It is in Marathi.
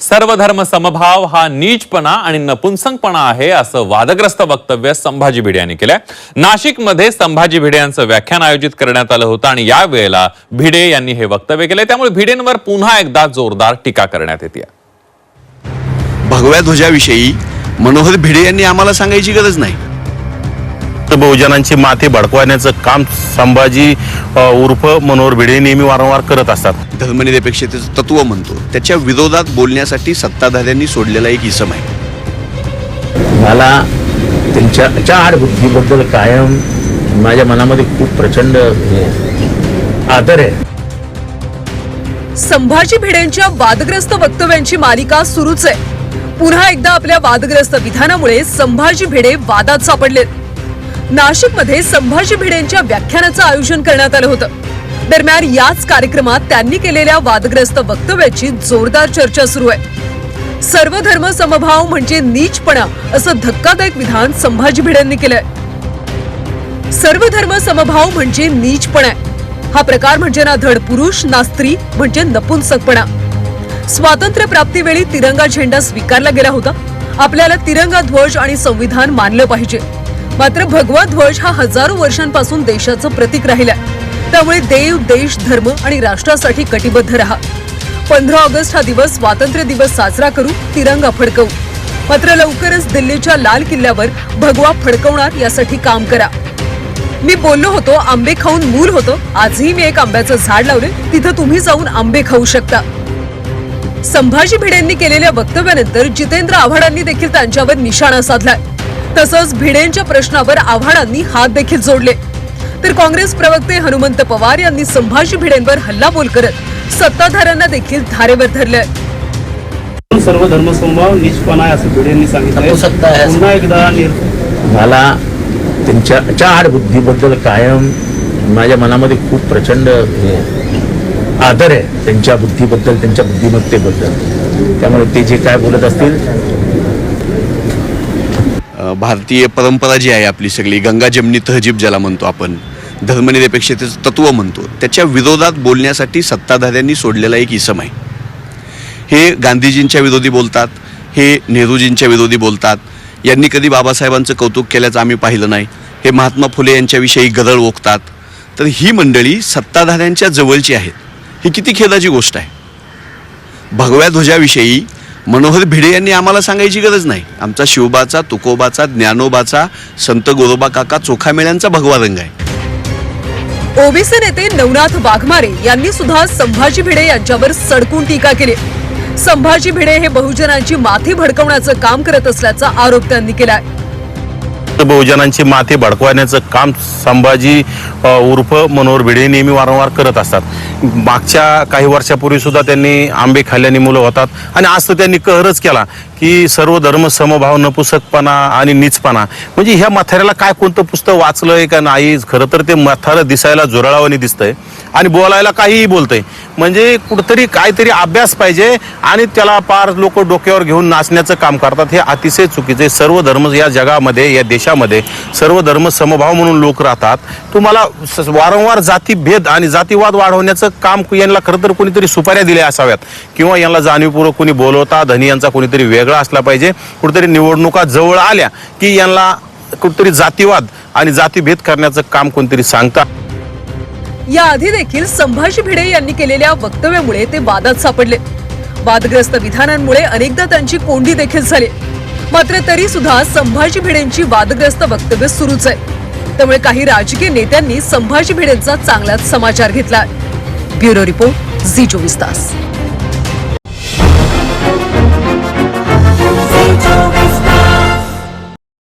सर्वधर्म समभाव हा नीचपणा आणि नपुंसकपणा आहे असं वादग्रस्त वक्तव्य संभाजी भिडे यांनी केलंय. नाशिकमध्ये संभाजी भिडे यांचं व्याख्यान आयोजित करण्यात आलं होतं आणि या वेळेला भिडे यांनी हे वक्तव्य केलंय. त्यामुळे भिडेंवर पुन्हा एकदा जोरदार टीका करण्यात येते. भगव्या ध्वजाविषयी मनोहर भिडे यांनी आम्हाला सांगायची गरज नाही. बहुजनांची माथे भडकवण्याचं काम संभाजी उर्फ मनोहर भिडे नेहमी वारंवार करत असतात. धर्मनिरपेक्षतेचं तत्व म्हणतो. त्याच्या विरोधात बोलण्यासाठी सत्ताधाऱ्यांनी सोडलेला एक इसम आहे. मला त्यांच्या चाड बुद्धीबद्दल कायम माझ्या मनामध्ये खूप प्रचंड आदर आहे. संभाजी भिडेंच्या वादग्रस्त वक्तव्यांची मालिका सुरूच आहे. पुन्हा एकदा आपल्या वादग्रस्त विधानामुळे संभाजी भिडे वादात सापडलेत. नाशिकमध्ये संभाजी भिडेंच्या व्याख्यानाचं आयोजन करण्यात आलं होतं. दरम्यान याच कार्यक्रमात त्यांनी केलेल्या वादग्रस्त वक्तव्याची जोरदार चर्चा सुरू आहे. सर्व धर्म समभाव म्हणजे नीचपणा असं धक्कादायक विधान संभाजी भिडेंनी केलंय. सर्व धर्म समभाव म्हणजे नीचपणा हा प्रकार म्हणजे ना धड पुरुष ना स्त्री म्हणजे नपुंसकपणा. स्वातंत्र्य प्राप्तीवेळी तिरंगा झेंडा स्वीकारला गेला होता. आपल्याला तिरंगा ध्वज आणि संविधान मानलं पाहिजे. मात्र भगवा ध्वज हा हजारो वर्षांपासून देशाचं प्रतीक राहिलाय. त्यामुळे देव देश धर्म आणि राष्ट्रासाठी कटिबद्ध राहा. पंधरा ऑगस्ट हा दिवस स्वातंत्र्य दिवस साजरा करू तिरंगा फडकवू. मात्र लवकरच दिल्लीच्या लाल किल्ल्यावर भगवा फडकवणार यासाठी काम करा. मी बोललो होतो आंबे खाऊन मूल होतो. आजही मी एक आंब्याचं झाड लावले. तिथं तुम्ही जाऊन आंबे खाऊ शकता. संभाजी भिडेंनी केलेल्या वक्तव्यानंतर जितेंद्र आव्हाडांनी देखील त्यांच्यावर निशाणा साधलाय. तसंच भिडेंच्या प्रश्नावर आव्हाडांनी हात देखील जोडले. तर काँग्रेस प्रवक्ते हनुमंत पवार यांनी संभाजी भिडेंवर हल्लाबोल करत सत्ताधाऱ्यांना देखील धारेवर धरलंय. सर्व धर्मसमभाव निष्पणा आहे असं भिडेंनी. पुन्हा एकदा निर मला त्यांच्या चाड बुद्धीबद्दल कायम माझ्या मनामध्ये खूप प्रचंड आदर आहे त्यांच्या बुद्धीबद्दल त्यांच्या बुद्धिमत्तेबद्दल. त्यामुळे ते जे काय बोलत असतील भारतीय परंपरा जी आहे आपली सगळी गंगा जमनी तहजीब ज्याला म्हणतो आपण धर्मनिरपेक्षतेचं तत्व म्हणतो त्याच्या विरोधात बोलण्यासाठी सत्ताधाऱ्यांनी सोडलेला एक इसम आहे. हे गांधीजींच्या विरोधी बोलतात हे नेहरूजींच्या विरोधी बोलतात यांनी कधी बाबासाहेबांचं कौतुक केल्याचं आम्ही पाहिलं नाही हे महात्मा फुले यांच्याविषयी गदळ ओकतात. तर ही मंडळी सत्ताधाऱ्यांच्या जवळची आहेत. ही किती खेदाची गोष्ट आहे. भगव्या ध्वजाविषयी मनोहर भिडे यांनी आम्हाला सांगायची गरज नाही. आमचा शिवबाचा तुकोबाचा ज्ञानोबाचा संत गोरोबा काका चोखामेळ्यांचा भगवा रंग आहे. ओबीसी नेते नवनाथ वाघमारे यांनी सुद्धा संभाजी भिडे यांच्यावर सडकून टीका केली. संभाजी भिडे हे बहुजनांची माथी भडकवण्याचं काम करत असल्याचा आरोप त्यांनी केलाय. बहुजनांची माथे भडकवण्याचं काम संभाजी उर्फ मनोहर भिडे नेहमी वारंवार करत असतात. मागच्या काही वर्षापूर्वी सुद्धा त्यांनी आंबे खाल्ल्याने मुलं होतात. आणि आज तर त्यांनी कहरच केला. की सर्व धर्म समभाव नपुसकपणा आणि नीचपणा. म्हणजे ह्या म्हाताऱ्याला काय कोणतं पुस्तक वाचलंय का नाही खरं तर ते म्हातारं दिसायला जोराळावानी दिसतंय. आणि बोलायला काहीही बोलतंय. म्हणजे कुठंतरी काहीतरी अभ्यास पाहिजे आणि त्याला पार लोक डोक्यावर घेऊन नाचण्याचं काम करतात. हे अतिशय चुकीचे सर्व धर्म या जगामध्ये या देशामध्ये सर्व धर्म समभाव म्हणून लोक राहतात. तुम्हाला स- वारंवार जातीभेद आणि जातीवाद वाढवण्याचं काम यांना खरं तर कोणीतरी सुपाऱ्या दिल्या असाव्यात. किंवा यांना जाणीवपूर्वक कोणी बोलवता धनी यांचा कोणीतरी वेगळा असला पाहिजे. कुठेतरी निवडणुका जवळ आल्या की यांना कुठेतरी जातीवाद आणि जातीभेद करण्याचं काम कोणतरी सांगता. याआधी देखील संभाजी भिडे यांनी केलेल्या वक्तव्यामुळे ते वादात सापडले. वादग्रस्त विधानांमुळे अनेकदा त्यांची कोंडी देखील झाली. मात्र तरी सुद्धा संभाजी भिडेंची वादग्रस्त वक्तव्य सुरूच आहे. त्यामुळे काही राजकीय नेत्यांनी संभाजी भिडेंचा चांगलाच समाचार घेतला ब्युरो रिपोर्ट झी चोवीस तास.